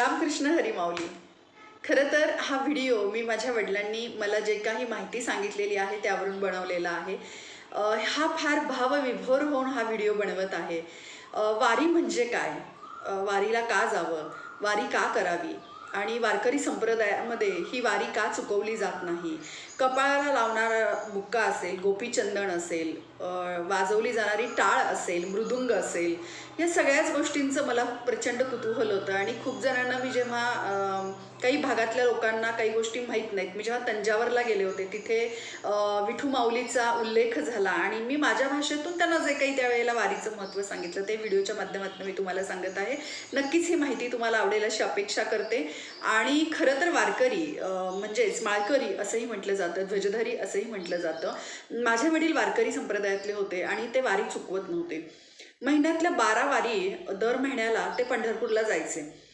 रामकृष्ण हरिमाऊली. खरं तर हा व्हिडिओ मी माझ्या वडिलांनी मला जे काही माहिती सांगितलेली आहे त्यावरून बनवलेला आहे. हा फार भावविभोर होऊन हा व्हिडिओ बनवत आहे. वारी म्हणजे काय? वारीला का जावं? वारी का करावी? आणि वारकरी संप्रदायामध्ये ही वारी का चुकवली जात नाही? कपाळाला लावणारा हुक्का असेल गोपीचंदन असेल वाजवली जाणारी टाळ असेल मृदुंग असेल या सगळ्याच गोष्टींचं मला प्रचंड कुतूहल होतं. आणि खूप जणांना मी जेव्हा काही भागातल्या लोकांना काही गोष्टी माहीत नाहीत मी जेव्हा तंजावरला गेले होते तिथे विठू माऊलीचा उल्लेख झाला. आणि मी माझ्या भाषेतून त्यांना जे काही त्यावेळेला वारीचं महत्त्व सांगितलं ते व्हिडिओच्या माध्यमातून मी तुम्हाला सांगत आहे. नक्कीच ही माहिती तुम्हाला आवडेल अशी अपेक्षा करते. आणि खरं तर वारकरी म्हणजेच माळकरी असंही म्हटलं जातं ध्वजधारी असंही म्हटलं जातं. माझे वडील वारकरी संप्रदायातले होते आणि ते वारी चुकवत नव्हते. महिन्यातल्या बारा वारी दर महिन्याला ते पंढरपूरला जायचे.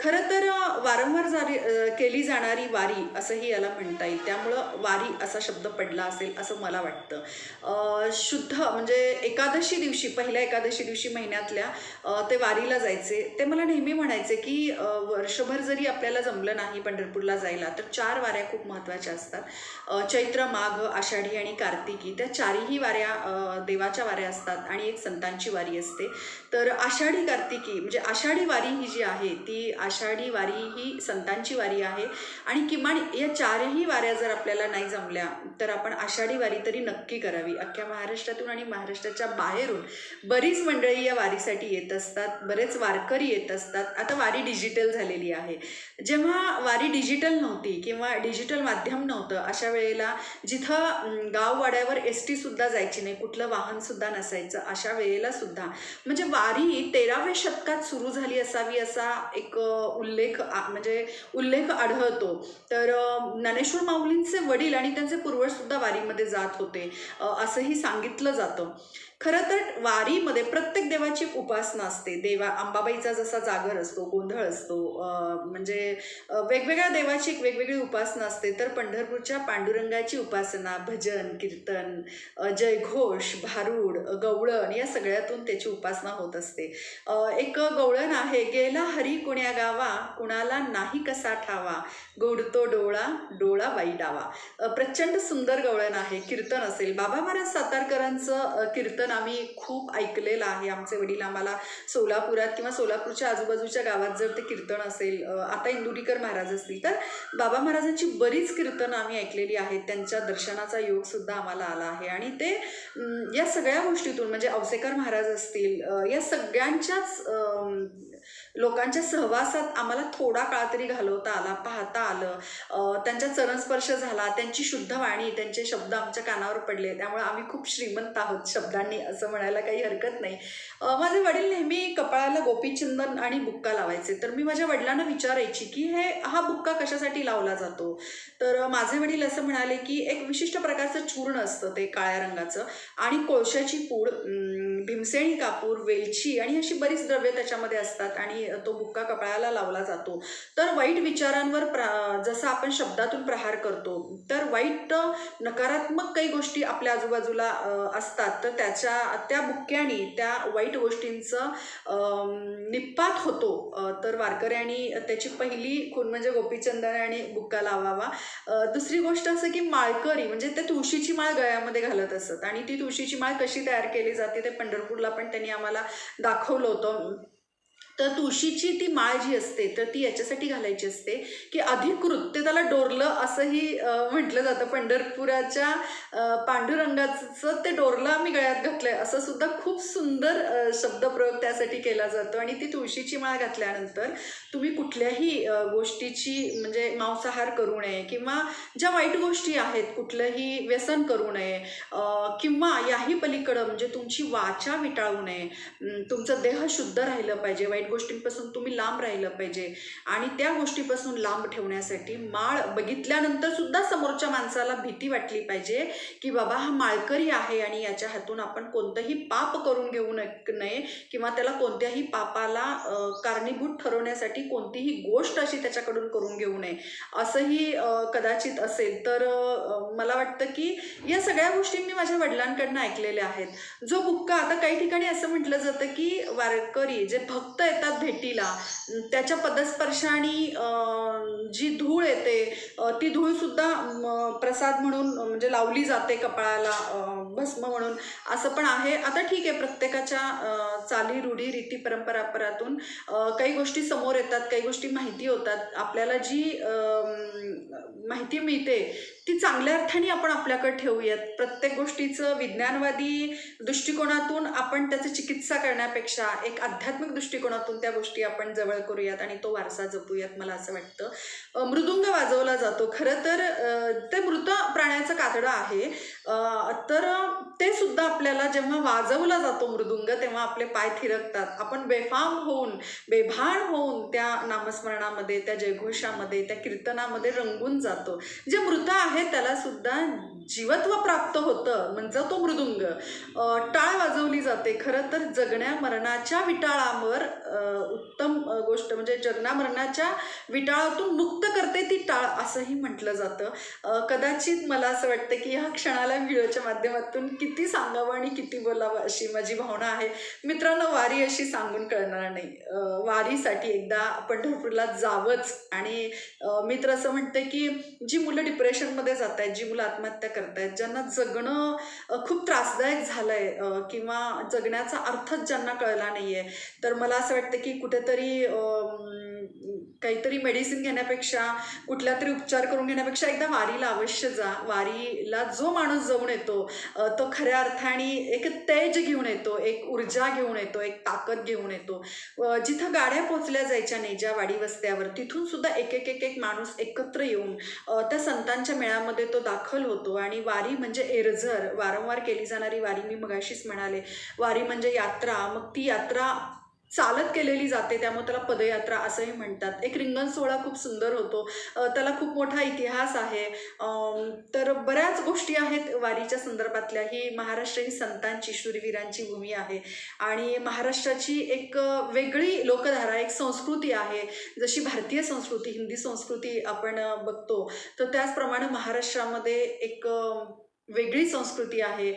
खरं तर वारंवार जारी केली जाणारी वारी असंही याला म्हणता येईल. त्यामुळं वारी असा शब्द पडला असेल असं मला वाटतं. शुद्ध म्हणजे एकादशी दिवशी पहिल्या एकादशी दिवशी महिन्यातल्या ते वारीला जायचे. ते मला नेहमी म्हणायचे की वर्षभर जरी आपल्याला जमलं नाही पंढरपूरला जायला तर चार वाऱ्या खूप महत्त्वाच्या असतात. चैत्र माघ आषाढी आणि कार्तिकी त्या चारही वाऱ्या देवाच्या वाऱ्या असतात आणि एक संतांची वारी असते. तर आषाढी कार्तिकी म्हणजे आषाढी वारी ही जी आहे ती आषाढी वारी ही संतांची वारी आहे. आणि किमान या चारही वाऱ्या जर आपल्याला नाही जमल्या तर आपण आषाढी वारी तरी नक्की करावी. अख्ख्या महाराष्ट्रातून आणि महाराष्ट्राच्या बाहेरून बरीच मंडळी या वारीसाठी येत असतात बरेच वारकरी येत असतात. आता वारी डिजिटल झालेली आहे. जेव्हा वारी डिजिटल नव्हती किंवा डिजिटल माध्यम नव्हतं अशा वेळेला जिथं गाववाड्यावर एस टीसुद्धा जायची नाही कुठलं वाहनसुद्धा नसायचं अशा वेळेला सुद्धा. म्हणजे वारी तेराव्या शतकात सुरू झाली असावी असा एक उल्लेख म्हणजे उल्लेख आढळतो. तर ज्ञानेश्वर माऊलींचे वडील आणि त्यांचे पूर्वजसुद्धा वारीमध्ये जात होते असंही सांगितलं जातं. खरं तर वारीमध्ये प्रत्येक देवाची उपासना असते. देवा अंबाबाईचा जसा जागर असतो गोंधळ असतो म्हणजे वेगवेगळ्या देवाची एक वेगवेगळी उपासना असते. तर पंढरपूरच्या पांडुरंगाची उपासना भजन कीर्तन जयघोष भारूड गवळण या सगळ्यातून त्याची उपासना होत असते. एक गवळण आहे गेला हरी कुण्या गाव कुणाला नाही कसा ठावा? गोडतो डोळा डोळा बाई डावा. प्रचंड सुंदर गवळण आहे कीर्तन असेल. बाबा महाराज सातारकरांचं कीर्तन आम्ही खूप ऐकलेलं आहे. आमचे वडील आम्हाला सोलापुरात किंवा सोलापूरच्या आजूबाजूच्या गावात जर ते कीर्तन असेल आता इंदुरीकर महाराज असतील तर बाबा महाराजांची बरीच कीर्तनं आम्ही ऐकलेली आहेत. त्यांच्या दर्शनाचा योग सुद्धा आम्हाला आला आहे. आणि ते या सगळ्या गोष्टीतून म्हणजे औसेकर महाराज असतील या सगळ्यांच्याच लोकांच्या सहवास प्रवासात आम्हाला थोडा काळ तरी घालवता आला पाहता आलं. त्यांचा चरणस्पर्श झाला त्यांची शुद्ध वाणी त्यांचे शब्द आमच्या कानावर पडले. त्यामुळे आम्ही खूप श्रीमंत आहोत शब्दांनी असं म्हणायला काही हरकत नाही. माझे वडील नेहमी कपाळाला गोपीचंदन आणि बुक्का लावायचे. तर मी माझ्या वडिलांना विचारायची की हे हा बुक्का कशासाठी लावला जातो? तर माझे वडील असं म्हणाले की एक विशिष्ट प्रकारचं चूर्ण असतं ते काळ्या रंगाचं आणि कोळशाची पूड भीमसेनी कापूर वेलची आणि अशी बरीच द्रव्य त्याच्यामध्ये असतात आणि तो बुक्का कपाळाला लावला जातो. तर वाईट विचारांवर प्रा जसं आपण शब्दातून प्रहार करतो तर वाईट नकारात्मक काही गोष्टी आपल्या आजूबाजूला असतात. तर त्याच्या त्या बुक्क्यानी त्या वाईट गोष्टींचं निप्पात निपात होतो. तर वारकऱ्यांनी त्याची पहिली खून म्हणजे गोपीचंदराने आणि बुक्का लावावा. दुसरी गोष्ट असं की माळकरी म्हणजे ते तुळशीची माळ गळ्यामध्ये घालत असत आणि ती तुळशीची माळ कशी तयार केली जाते ते पण पंढरपूरला पण त्यांनी आम्हाला दाखवलं होतं. तर तुळशीची ती माळ जी असते तर ती याच्यासाठी घालायची असते की अधिकृत ते त्याला डोरलं असंही म्हटलं जातं. पंढरपुराच्या पांडुरंगाचं ते डोरलं आम्ही गळ्यात घातलंय. असं सुद्धा खूप सुंदर शब्दप्रयोग त्यासाठी केला जातो. आणि ती तुळशीची माळ घातल्यानंतर तुम्ही कुठल्याही गोष्टीची म्हणजे मांसाहार करू नये किंवा ज्या वाईट गोष्टी आहेत कुठलंही व्यसन करू नये किंवा याही पलीकडं म्हणजे तुमची वाचा विटाळू नये. तुमचं देह शुद्ध राहिलं पाहिजे. वाईट गोष्टींपासून तुम्ही लांब राहिलं पाहिजे. आणि त्या गोष्टीपासून लांब ठेवण्यासाठी माळ बघितल्यानंतर सुद्धा समोरच्या माणसाला भीती वाटली पाहिजे की बाबा हा माळकरी आहे आणि याच्या हातून आपण कोणतंही पाप करून घेऊ नये किंवा त्याला कोणत्याही पापाला कारणीभूत ठरवण्यासाठी कोणतीही गोष्ट अशी त्याच्याकडून करून घेऊ नये. असंही कदाचित असेल तर मला वाटतं की या सगळ्या गोष्टी मी माझ्या वडिलांकडनं ऐकलेल्या आहेत. जो बुक्का आता काही ठिकाणी असं म्हटलं जातं की वारकरी जे भक्त आहेत येतात भेटीला. त्याच्या पदस्पर्शाने जी धूळ येते ती धूळसुद्धा प्रसाद म्हणून म्हणजे लावली जाते कपाळाला भस्म म्हणून. असं पण आहे. आता ठीक आहे प्रत्येकाच्या चाली रूढी रीती परंपरापरातून काही गोष्टी समोर येतात काही गोष्टी माहिती होतात. आपल्याला जी माहिती मिळते ती चांगल्या अर्थाने आपण आपल्याकडे ठेवूयात. प्रत्येक गोष्टीचं विज्ञानवादी दृष्टिकोनातून आपण त्याची चिकित्सा करण्यापेक्षा एक आध्यात्मिक दृष्टिकोनातून त्या गोष्टी आपण जवळ करूयात आणि तो वारसा जपूयात मला असं वाटतं. मृदुंग वाजवला जातो. खरं तर ते मृत प्राण्याचं कातडं आहे. तर ते सुद्धा आपल्याला जेव्हा वाजवला जातो मृदुंग तेव्हा आपले पाय थिरकतात. आपण बेफाम होऊन बेभान होऊन त्या नामस्मरणामध्ये त्या जयघोषामध्ये त्या कीर्तनामध्ये रंगून जातो. जे मृत आहे त्याला सुद्धा जीवत्व प्राप्त होतं. म्हणजे तो मृदुंग. टाळ वाजवली जाते. खरं तर जगण्या मरणाच्या विटाळावर उत्तम गोष्ट म्हणजे जगण्या मरणाच्या विटाळातून मुक्त करते ती टाळ असंही म्हटलं जातं. कदाचित मला असं वाटतं की ह्या क्षणाला व्हिडिओच्या माध्यमातून किती सांगावं आणि किती बोलावं अशी माझी भावना आहे. मित्रांनो वारी अशी सांगून कळणार नाही. वारीसाठी एकदा पंढरपूरला जावंच. आणि मित्र असं म्हणते की जी मुलं डिप्रेशन डिप्रेशनमध्ये जात आहेत जी मुलं आत्महत्या करतायत ज्यांना जगणं खूप त्रासदायक झालंय आहे किंवा जगण्याचा अर्थच ज्यांना कळला नाहीये. तर मला असं वाटतं की कुठेतरी अम, काहीतरी मेडिसिन घेण्यापेक्षा कुठल्या तरी उपचार करून घेण्यापेक्षा एकदा वारीला अवश्य जा. वारीला जो माणूस जाऊन येतो तो खऱ्या अर्थाने एक तेज घेऊन येतो एक ऊर्जा घेऊन येतो एक ताकद घेऊन येतो. जिथं गाड्या पोचल्या जायच्या नाही ज्या वाडी वस्त्यावर तिथून सुद्धा एक एक एक एक माणूस एकत्र येऊन त्या संतांच्या मेळामध्ये तो दाखल होतो. आणि वारी म्हणजे एरझर. वारंवार केली जाणारी वारी मी मगाशीच म्हणाले. वारी म्हणजे यात्रा. मग ती यात्रा चालत केलेली जाते त्यामुळे त्याला पदयात्रा असंही म्हणतात. एक रिंगण सोहळा खूप सुंदर होतो. त्याला खूप मोठा इतिहास आहे. तर बऱ्याच गोष्टी आहेत वारीच्या संदर्भातल्या. ही महाराष्ट्र ही संतांची शूरवीरांची भूमी आहे. आणि महाराष्ट्राची एक वेगळी लोकधारा एक संस्कृती आहे. जशी भारतीय संस्कृती हिंदी संस्कृती आपण बघतो तर त्याचप्रमाणे महाराष्ट्रामध्ये एक वेगळी संस्कृती आहे.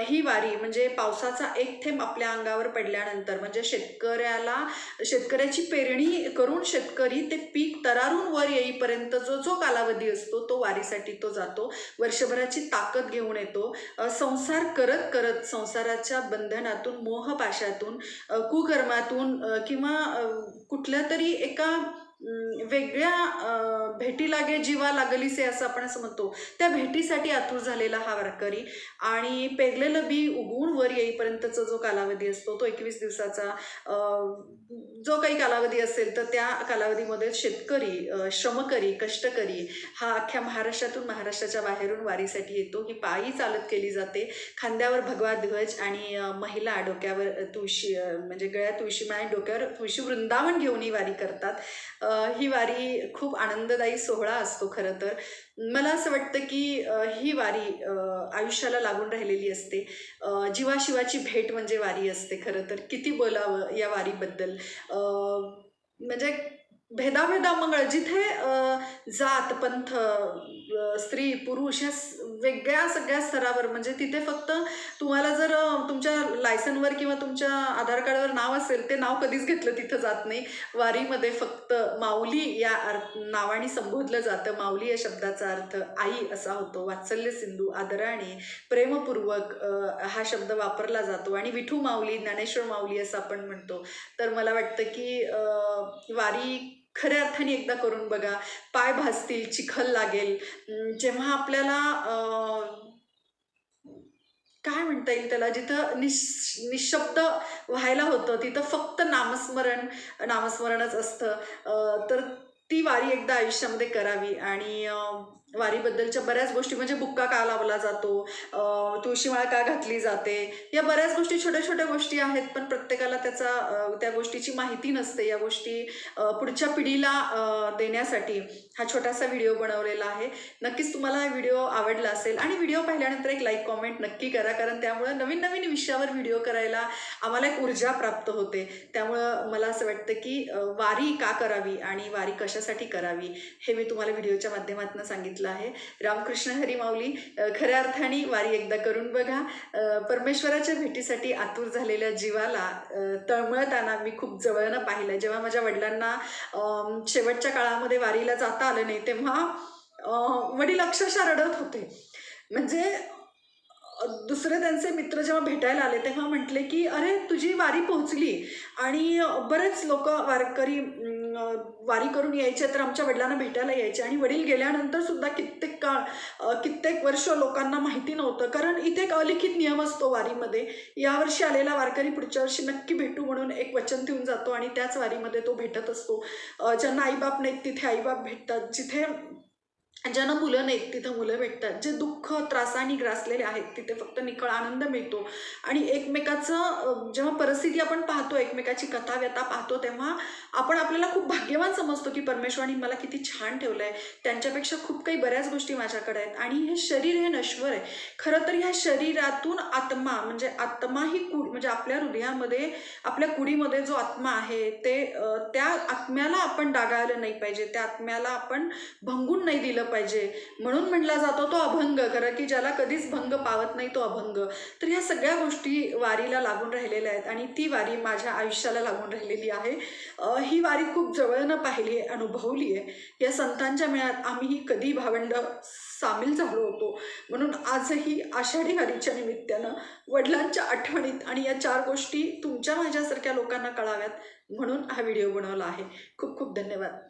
ही वारी म्हणजे पावसाचा एक थेंब आपल्या अंगावर पडल्यानंतर म्हणजे शेतकऱ्याला शेतकऱ्याची पेरणी करून शेतकरी ते पीक तरारून वर येईपर्यंत जो जो कालावधी असतो तो वारीसाठी तो जातो. वर्षभराची ताकद घेऊन येतो. संसार करत करत संसाराच्या बंधनातून मोहपाशातून कुकर्मातून किंवा कुठल्या तरी एका वेगळ्या भेटी लागे जीवा लागलीसे असं आपण असं म्हणतो. त्या भेटीसाठी आतुर झालेला हा वारकरी आणि पेरलेलं बी उगवून वर येईपर्यंतचा जो कालावधी असतो तो एकवीस दिवसाचा जो काही कालावधी असेल तर त्या कालावधीमध्ये शेतकरी श्रमकरी कष्टकरी हा अख्ख्या महाराष्ट्रातून महाराष्ट्राच्या बाहेरून वारीसाठी येतो. ही पायी चालत केली जाते. खांद्यावर भगवा ध्वज आणि महिला डोक्यावर तुळशी म्हणजे गळ्यात तुळशी माय आणि डोक्यावर तुळशी वृंदावन घेऊन ही वारी करतात. ही वारी खूप आनंददायी सोहळा असतो खरं तर. मला असं वाटतं की ही वारी आयुष्याला लागून राहिलेली असते. जीवाशिवाची भेट म्हणजे वारी असते खरं तर. किती बोलावं या वारीबद्दल. म्हणजे म्हणजे भेदाभेदामंगळ जिथे जात पंथ स्त्री पुरुष या वेगळ्या सगळ्या स्तरावर म्हणजे तिथे फक्त तुम्हाला जर तुमच्या लायसनवर किंवा तुमच्या आधार कार्डवर नाव असेल ते नाव कधीच घेतलं तिथं जात नाही. वारीमध्ये फक्त माऊली या अर्थ नावाने संबोधलं जातं. माऊली या शब्दाचा अर्थ आई असा होतो. वात्सल्य सिंधू आदराने प्रेमपूर्वक हा शब्द वापरला जातो. आणि विठू माऊली ज्ञानेश्वर माऊली असं आपण म्हणतो. तर मला वाटतं की वारी खऱ्या अर्थाने एकदा करून बघा. पाय भासतील चिखल लागेल. जेव्हा आपल्याला काय म्हणता येईल त्याला? जिथं निश निशब्द व्हायला होतं तिथं फक्त नामस्मरण नामस्मरणच असतं. तर ती वारी एकदा आयुष्यामध्ये करावी आणि वारीबद्दलच्या बऱ्याच गोष्टी म्हणजे बुक्का का लावला जातो तुळशीमाळ का घातली जाते या बऱ्याच गोष्टी छोट्या छोट्या गोष्टी आहेत पण प्रत्येकाला त्याचा त्या गोष्टीची माहिती नसते. या गोष्टी पुढच्या पिढीला देण्यासाठी हा छोटासा व्हिडिओ बनवलेला आहे. नक्कीच तुम्हाला हा व्हिडिओ आवडला असेल आणि व्हिडिओ पाहिल्यानंतर एक लाईक कॉमेंट नक्की करा कारण त्यामुळं नवीन नवीन विषयावर व्हिडिओ करायला आम्हाला एक ऊर्जा प्राप्त होते. त्यामुळं मला असं वाटतं की वारी का करावी आणि वारी कशासाठी करावी हे मी तुम्हाला व्हिडिओच्या माध्यमातून सांगितलं. सांगितलं आहे. रामकृष्ण हरी माऊली खऱ्या अर्थाने वारी एकदा करून बघा. परमेश्वराच्या भेटीसाठी आतुर झालेल्या जीवाला तळमळताना मी खूप जवळनं पाहिलं जेव्हा माझ्या वडिलांना शेवटच्या काळामध्ये वारीला जाता आलं नाही तेव्हा वडील अक्षरशः रडत होते. म्हणजे दुसरे त्यांचे मित्र जेव्हा भेटायला आले तेव्हा म्हटले की अरे तुझी वारी पोहोचली. आणि बरेच लोक वारकरी वारी करून यायचे तर आमच्या वडिलांना भेटायला यायचे. आणि वडील गेल्यानंतर सुद्धा कित्येक काळ कित्येक वर्ष लोकांना माहिती नव्हतं. कारण इथे एक अलिखित नियम असतो वारीमध्ये. यावर्षी आलेला वारकरी पुढच्या वर्षी नक्की भेटू म्हणून एक वचन देऊन जातो आणि त्याच वारीमध्ये तो भेटत असतो. ज्यांना आईबाप नाहीत तिथे आईबाप भेटतात. जिथे ज्यांना मुलं नाहीत तिथं मुलं भेटतात. जे दुःख त्रासाने ग्रासलेले आहेत तिथे फक्त निखळ आनंद मिळतो. आणि एकमेकाचं जेव्हा परिस्थिती आपण पाहतो एकमेकाची कथा व्यथा पाहतो तेव्हा आपण आपल्याला खूप भाग्यवान समजतो की परमेश्वराने मला किती छान ठेवलं आहे त्यांच्यापेक्षा खूप काही बऱ्याच गोष्टी माझ्याकडे आहेत. आणि हे शरीर हे नश्वर आहे. खरं तर ह्या शरीरातून आत्मा म्हणजे आत्मा ही कुड म्हणजे आपल्या हृदयामध्ये आपल्या कुडीमध्ये जो आत्मा आहे ते त्या आत्म्याला आपण डागाळलं नाही पाहिजे. त्या आत्म्याला आपण भंगून नाही दिलं पाहिजे. म्हणून म्हणला जातो तो अभंग खरं की ज्याला कधीच भंग पावत नाही तो अभंग. तर ह्या सगळ्या गोष्टी वारीला लागून राहिलेल्या आहेत आणि ती वारी माझ्या आयुष्याला लागून राहिलेली आहे. ही वारी खूप जवळनं पाहिली आहे अनुभवली आहे. या संतांच्या मेळ्यात आम्हीही कधी भावंड सामील झालो होतो. म्हणून आजही आषाढी वारीच्या निमित्तानं वडिलांच्या आठवणीत आणि या चार गोष्टी तुमच्या माझ्यासारख्या लोकांना कळाव्यात म्हणून हा व्हिडिओ बनवला आहे. खूप खूप धन्यवाद.